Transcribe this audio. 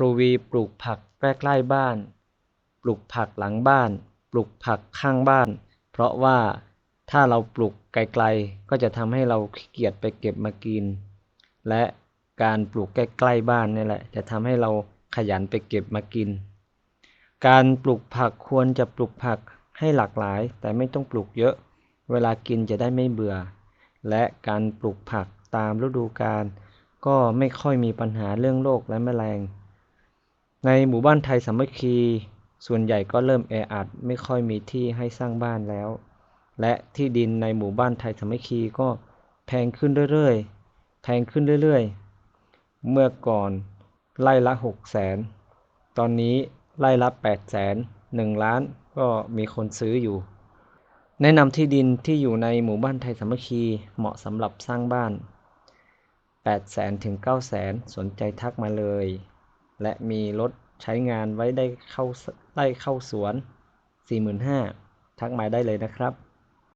ครูวีปลูกผักใกล้ๆบ้าน ปลูกผักหลังบ้าน ปลูกผักข้างบ้าน เพราะว่าถ้าเราปลูกไกลๆ ก็จะทำให้เราขี้เกียจไปเก็บมากิน และการปลูกใกล้ๆบ้านนี่แหละ จะทำให้เราขยันไปเก็บมากิน การปลูกผักควรจะปลูกผักให้หลากหลาย แต่ไม่ต้องปลูกเยอะ เวลากินจะได้ไม่เบื่อ และการปลูกผักตามฤดูกาลก็ไม่ค่อยมีปัญหาเรื่องโรคและแมลง ในหมู่บ้านไทยสามัคคี ส่วนใหญ่ก็เริ่มแออัดไม่ค่อยมีที่ให้สร้างบ้านแล้ว และที่ดินในหมู่บ้านไทยสามัคคีก็แพงขึ้นเรื่อยๆ แพงขึ้นเรื่อยๆ เมื่อก่อนไร่ละหกแสน ตอนนี้ไร่ละแปดแสนหนึ่งล้านก็มีคนซื้ออยู่ แนะนำที่ดินที่อยู่ในหมู่บ้านไทยสามัคคีเหมาะสำหรับสร้างบ้าน8แสนถึง9แสนสนใจทักมาเลย และมีรถใช้งานไว้ได้เข้าได้เข้าสวน 45,000 ทักมาได้เลยนะครับ